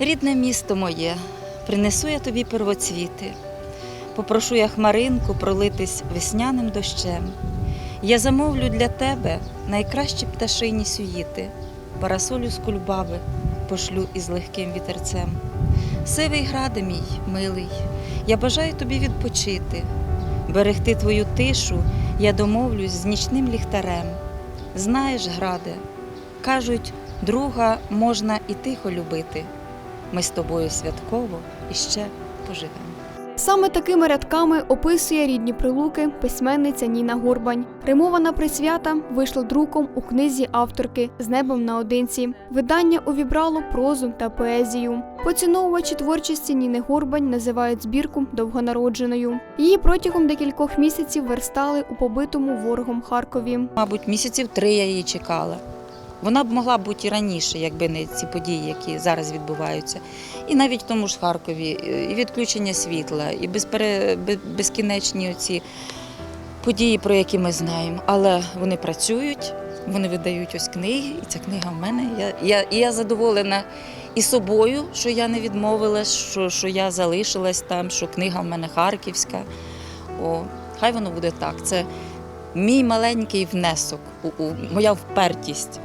Рідне місто моє, принесу я тобі первоцвіти, попрошу я хмаринку пролитись весняним дощем. Я замовлю для тебе найкращі пташині сюїти, парасолю з кульбаби пошлю із легким вітерцем. Сивий граде мій, милий, я бажаю тобі відпочити, берегти твою тишу я домовлюсь з нічним ліхтарем. Знаєш, граде, кажуть, друга можна і тихо любити. Ми з тобою святково іще поживемо. Саме такими рядками описує рідні прилуки письменниця Ніна Горбань. Римована присвята вийшла друком у книзі авторки з небом наодинці. Видання увібрало прозу та поезію. Поціновувачі творчості Ніни Горбань називають збірку довгонародженою. Її протягом декількох місяців верстали у побитому ворогом Харкові. Мабуть, місяців три я її чекала. Вона б могла бути і раніше, якби не ці події, які зараз відбуваються. І навіть в тому ж Харкові, і відключення світла, і безпере... безкінечні ці події, про які ми знаємо. Але вони працюють, вони видають ось книги, і ця книга в мене. Я, я, і я задоволена і собою, що я не відмовилась, що, що я залишилась там, що книга в мене харківська. О, хай воно буде так. Це мій маленький внесок, моя впертість,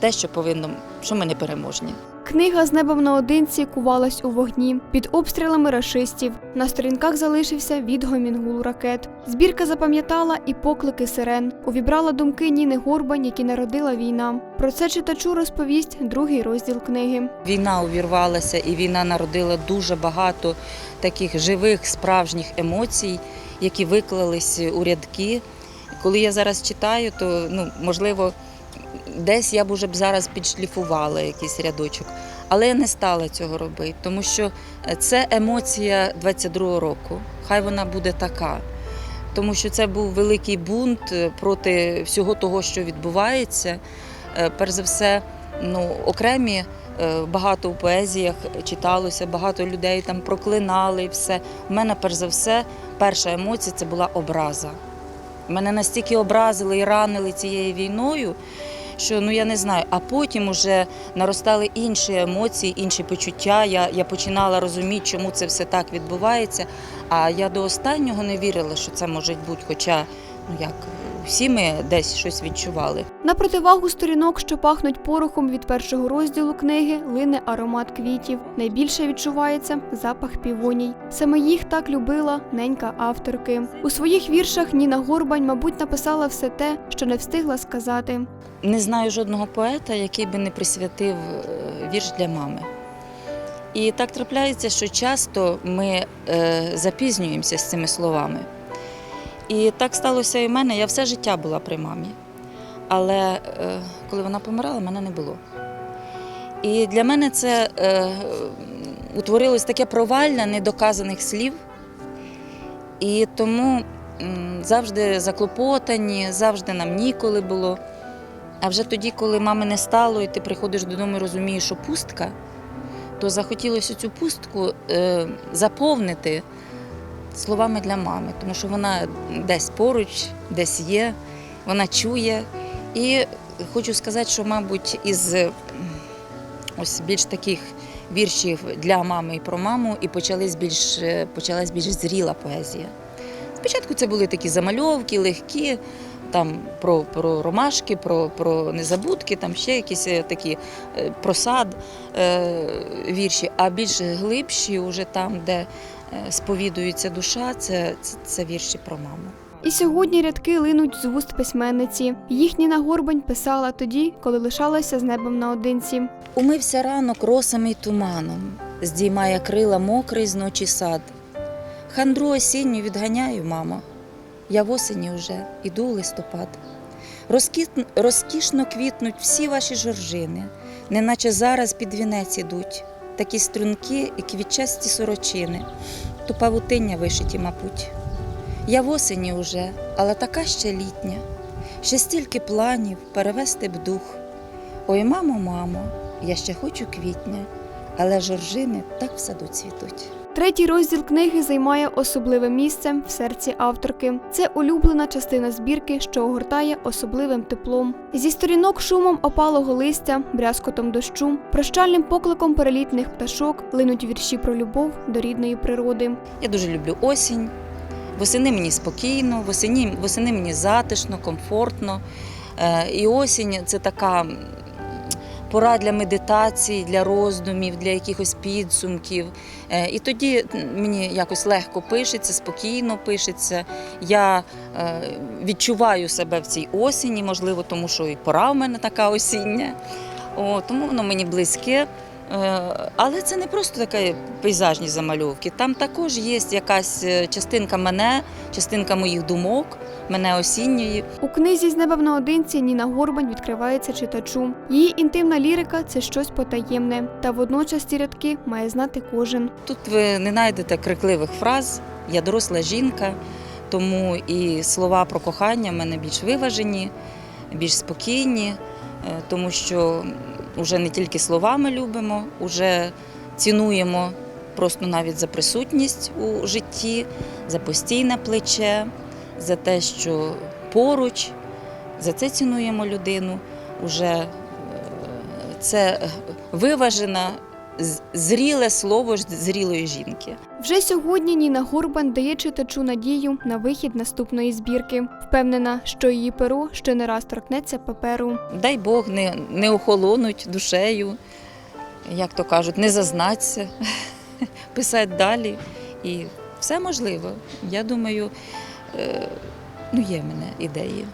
те, що повинно, що ми не переможні. Книга з небом наодинці кувалась у вогні під обстрілами рашистів. На сторінках залишився відгомін гул ракет. Збірка запам'ятала і поклики сирен. Увібрала думки Ніни Горбань, які народила війна. Про це читачу розповість другий розділ книги. Війна увірвалася, і війна народила дуже багато таких живих, справжніх емоцій, які виклались у рядки. Коли я зараз читаю, то ну, можливо, десь я б уже б зараз підшліфувала якийсь рядочок. Але я не стала цього робити, тому що це емоція 22-го року. Хай вона буде така. Тому що це був великий бунт е, проти всього того, що відбувається. Е, Перш за все, ну, окремі е, багато в поезіях читалося, багато людей там проклинали і все. У мене, перш за все, перша емоція це була образа. Мене настільки образили і ранили цією війною, що ну я не знаю. А потім уже наростали інші емоції, інші почуття. Я, я починала розуміти, чому це все так відбувається. А я до останнього не вірила, що це може бути, хоча ну як всі ми десь щось відчували. На противагу сторінок, що пахнуть порохом від першого розділу книги, лине аромат квітів. Найбільше відчувається запах півоній. Саме їх так любила ненька авторки. У своїх віршах Ніна Горбань, мабуть, написала все те, що не встигла сказати. Не знаю жодного поета, який би не присвятив е, вірш для мами. І так трапляється, що часто ми е, запізнюємося з цими словами. І так сталося і в мене. Я все життя була при мамі. Але е, коли вона помирала, мене не було. І для мене це е, утворилось таке провальне недоказаних слів. І тому завжди заклопотані, завжди нам ніколи було. А вже тоді, коли мами не стало, і ти приходиш додому і розумієш, що пустка, то захотілося цю пустку е, заповнити словами для мами, тому що вона десь поруч, десь є, вона чує. І хочу сказати, що, мабуть, із ось більш таких віршів для мами і про маму, і почалась більш, е, почалась більш зріла поезія. Спочатку це були такі замальовки, легкі, там про, про ромашки, про, про незабудки, там ще якісь е, такі е, про сад е, вірші, а більш глибші, уже там, де сповідується душа, це, це, це вірші про маму. І сьогодні рядки линуть з вуст письменниці. Їх Ніна Горбань писала тоді, коли лишалася з небом наодинці. Умився ранок росами й туманом, здіймає крила мокрий з ночі сад. Хандру осінню відганяю, мамо. Я в осені уже іду у листопад. Розкішно квітнуть всі ваші жоржини, неначе зараз під вінець ідуть, такі струнки і квітчасті сорочини, то павутиння вишиті, мабуть. Я в осені уже, але така ще літня, ще стільки планів перевести б дух. Ой, мамо, мамо, я ще хочу квітня, але жоржини так в саду цвітуть. Третій розділ книги займає особливе місце в серці авторки. Це улюблена частина збірки, що огортає особливим теплом. Зі сторінок шумом опалого листя, брязкотом дощу, прощальним покликом перелітних пташок линуть вірші про любов до рідної природи. Я дуже люблю осінь. Восени мені спокійно, восені, восени мені затишно, комфортно. Е, І осінь це така пора для медитації, для роздумів, для якихось підсумків. Е, І тоді мені якось легко пишеться, спокійно пишеться. Я е, відчуваю себе в цій осені, можливо, тому що і пора в мене така осіння. О, тому воно мені близьке. Е, Але це не просто такі пейзажні замальовки. Там також є якась е, частинка мене, частинка моїх думок, мене осінньої. У книзі з неба наодинці Ніна Горбань відкривається читачу. Її інтимна лірика це щось потаємне, та водночас ці рядки має знати кожен. Тут ви не знайдете крикливих фраз. Я доросла жінка, тому і слова про кохання в мене більш виважені, більш спокійні, е, тому що вже не тільки словами любимо, вже цінуємо просто навіть за присутність у житті, за постійне плече, за те, що поруч, за це цінуємо людину. Уже е, це виважена, зріле слово зрілої жінки. Вже сьогодні Ніна Горбан дає читачу надію на вихід наступної збірки. Впевнена, що її перо ще не раз торкнеться паперу. Дай Бог не, не охолонуть душею, як то кажуть, не зазнаться, писати далі. І все можливо. Я думаю, е, ну є в мене ідеї.